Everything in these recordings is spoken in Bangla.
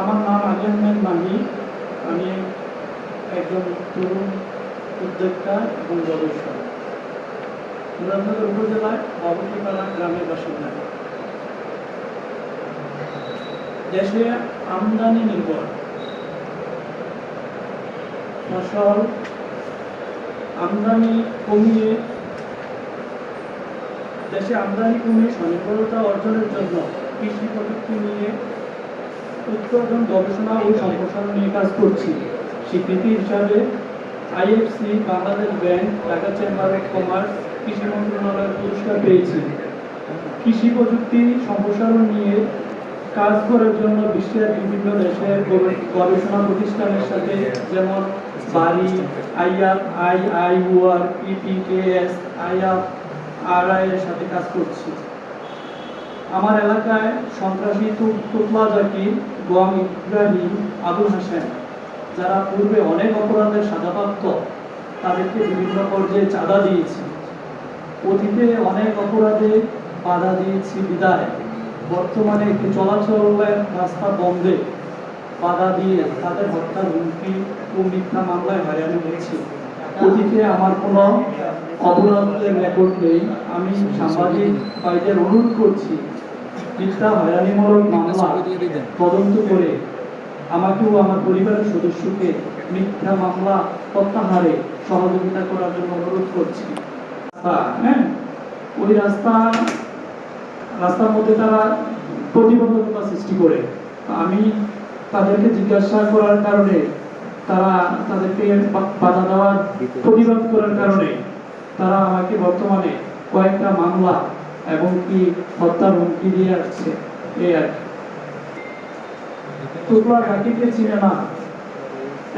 আমার নাম আলী আহমেদ মাহি। আমি একজন তরুণ উদ্যোক্তা এবং গবেষক। মুরাদনগর উপজেলায় বাবুটিপাড়া গ্রামের বাসিন্দা। দেশে আমদানি নির্ভর। ফসল আমদানি কমিয়ে দেশে আমদানি কমিয়ে স্বনির্ভরতা অর্জনের জন্য কৃষি প্রযুক্তি নিয়ে উৎপাদন, গবেষণা ও সম্প্রসারণ নিয়ে কাজ করছি। স্বীকৃতি হিসাবে IFC Bangladesh bank, Dhaka chamber of commerce, কৃষি মন্ত্রণালয়ের পুরস্কার পেয়েছি। কৃষি প্রযুক্তি সম্প্রসারণ নিয়ে কাজ করার জন্য বিশ্বের বিভিন্ন দেশের গবেষণা প্রতিষ্ঠানের সাথে যেমন বাড়ি IR I I EPKS IR R I এর সাথে কাজ করছি। আমার এলাকায় সন্ত্রাসী তু- তুতলা জাকির গোয়াম ইব্রাহিম আবুল হাসেন, যারা পূর্বে অনেক অপরাধের সাজাপ্রাপ্ত, তাদেরকে বিভিন্ন পর্যায়ে চাঁদা দিয়েছি। অতীতে অনেক অপরাধে বাধা দিয়েছি বিদায়। বর্তমানে একটি চলাচলের রাস্তা বন্ধে বাধা দিয়ে তাদের হত্যার হুমকি ও মিথ্যা মামলায় হয়রানি হয়েছে অতীতে আমার কোনো অপরাধের রেকর্ড নেই। আমি সাংবাদিক ভাইদের অনুরোধ করছি, মিথ্যা হয়রানিমূলক মামলা তদন্ত করে আমাকেও আমার পরিবারের সদস্যকে মিথ্যা মামলা প্রত্যাহারে সহযোগিতা করার জন্য অনুরোধ করছি। হ্যাঁ? ওই রাস্তা, রাস্তার মধ্যে তারা প্রতিবন্ধকতা সৃষ্টি করে। আমি তাদেরকে জিজ্ঞাসা করার কারণে তারা তাদেরকে বাধা দেওয়ার প্রতিবাদ করার কারণে তারা আমাকে বর্তমানে কয়েকটা মামলা এবং কি হত্যার হুমকি দিয়ে আসছে, এই আর। টুকরা ঘাটিকে চিনে না,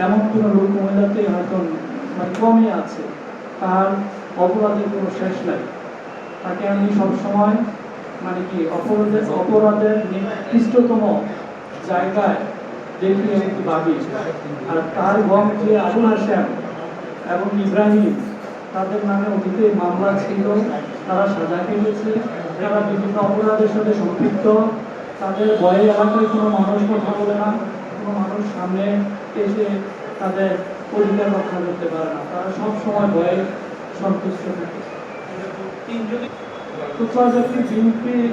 এমন কোনো লোক মহিলাতে হয়তো মানে কমই আছে, তার অপরাধের কোনো শেষ নাই তাকে আমি সবসময় মানে কি অপরাধের অপরাধের নিকৃষ্টতম জায়গায় আর তার গম আবুল হাসেম এবং ইব্রাহিম, তাদের নামে অতীতে মামলা ছিল, তারা সাজা পেয়েছে তারা বিভিন্ন অপরাধের সাথে সম্পৃক্ত, তাদের ভয়ে এলাকায় কোনো মানুষ কথা বলে না। কোনো মানুষ সামনে এসে তাদের অধিকার রক্ষা করতে পারে না। তারা সব সময় সন্তুষ্ট থাকে। টুকরাজাতি বিএনপির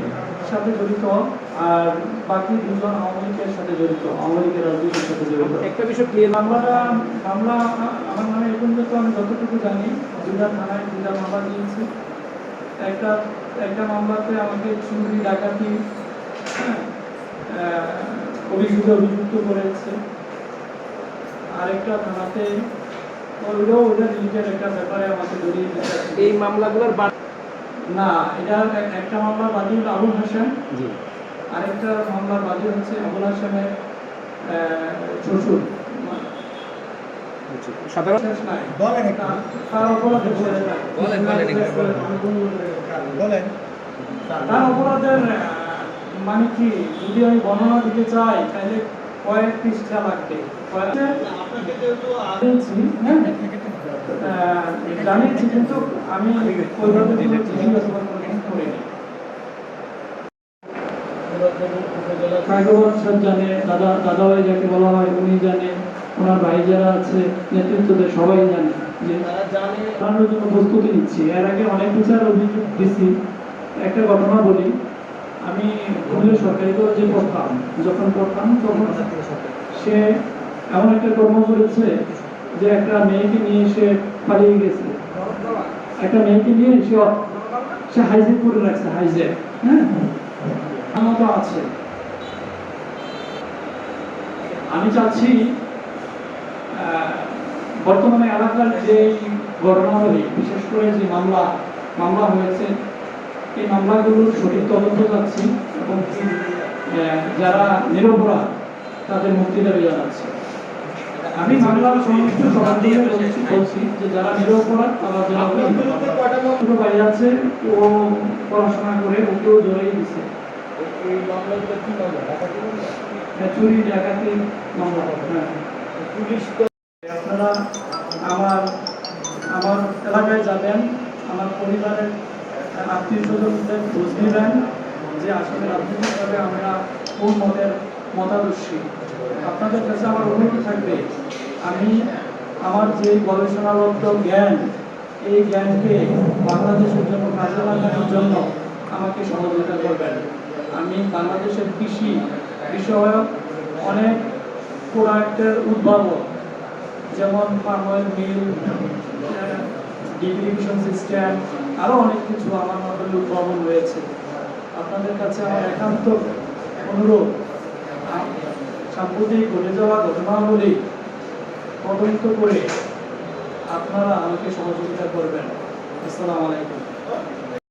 সাথে জড়িত আর বাকি দুজন আওয়ামী লীগের সাথে জড়িত আওয়ামী লীগের রাজনীতির সাথে জড়িত। একটা বিষয় ক্লিয়ার মামলাটা মামলা আমার নামে এখন পর্যন্ত আমি যতটুকু জানি দুটা থানায় দুটা মামলা দিয়েছি। একটা একটা মামলাতে আমাকে চুরি ডাকাতি হ্যাঁ, অভিযোগে অভিযুক্ত করেছে। আরেকটা থানাতে ওইটাও ওইটা রিলেটেড একটা ব্যাপারে আমাকে জড়িয়ে এই মামলাগুলোর না এটা একটা মামলার বাদী হলো আবুল হাসান। আরেকটা মামলার বাদী হচ্ছে আবুল হাসানের শ্বশুর। সাধারণ বলেন তার-। বলেন, তার অপরাধের মানে কি যদি আমি বর্ণনা দিতে চাই তাহলে কয়েক পৃষ্ঠা লাগবে। কয়েক- জানিয়েছি, জানিয়েছি কিন্তু আমি কিছু করিনি। কাগজ সব জানে, দাদা দাদা ভাই যাকে বলা হয় উনি জানে, ওনার ভাই যারা আছে, নেতৃত্বদের সবাই জানে যে বানানোর জন্য প্রস্তুতি নিচ্ছি। এর আগে অনেক বিচার অভিযোগ দিছি। একটা ঘটনা বলি। আমি পুরুলিয়া সরকারি কলেজে পড়তাম। যখন পড়তাম তখন সে এমন একটা কর্ম করেছে যে একটা মেয়েকে নিয়ে সে পালিয়ে গেছে। একটা মেয়েকে নিয়ে সে সে হাইজেক করে রাখছে হাইজেক হ্যাঁ? আমার আছে। আমি চাচ্ছি বর্তমানে এলাকার যে ঘটনাবলী, বিশেষ করে যে মামলা মামলা হয়েছে, এই মামলাগুলোর সঠিক তদন্ত চাচ্ছি এবং যারা নিরপরাধ, তাদের মুক্তি দাবি জানাচ্ছি। আমি মামলার সমস্ত সমাধানে বলছি বলছি যে যারা নিরপরাধ তারা যেন ছোট ভাই আছে ও পড়াশোনা করে ওকেও জড়িয়ে দিছে চুরি ডাকাতি মামলা? হ্যাঁ। আপনারা আমার আমার এলাকায় যাবেন আমার পরিবারের আত্মীয় স্বজনদের খোঁজ নেবেন যে আসলে রাজনৈতিকভাবে আমরা কোন মতের মতাদর্শী। আপনাদের কাছে আমার অনুরোধ থাকবে, আমি আমার যে গবেষণালব্ধ জ্ঞান, এই জ্ঞানকে বাংলাদেশের জন্য কাজে লাগানোর জন্য আমাকে সহযোগিতা করবেন। আমি বাংলাদেশের কৃষি বিষয়ক অনেক প্রোডাক্টের উদ্ভাবক, যেমন অয়েল মিল ডিগ্রিভিশন সিস্টেম আরও অনেক কিছু আমার মধ্যে উদ্ভাবন রয়েছে। আপনাদের কাছে আমার একান্ত অনুরোধ সাম্প্রতিক ঘটে যাওয়া ঘটনাগুলি তদন্ত করে আপনারা আমাকে সহযোগিতা করবেন। আসসালামু আলাইকুম।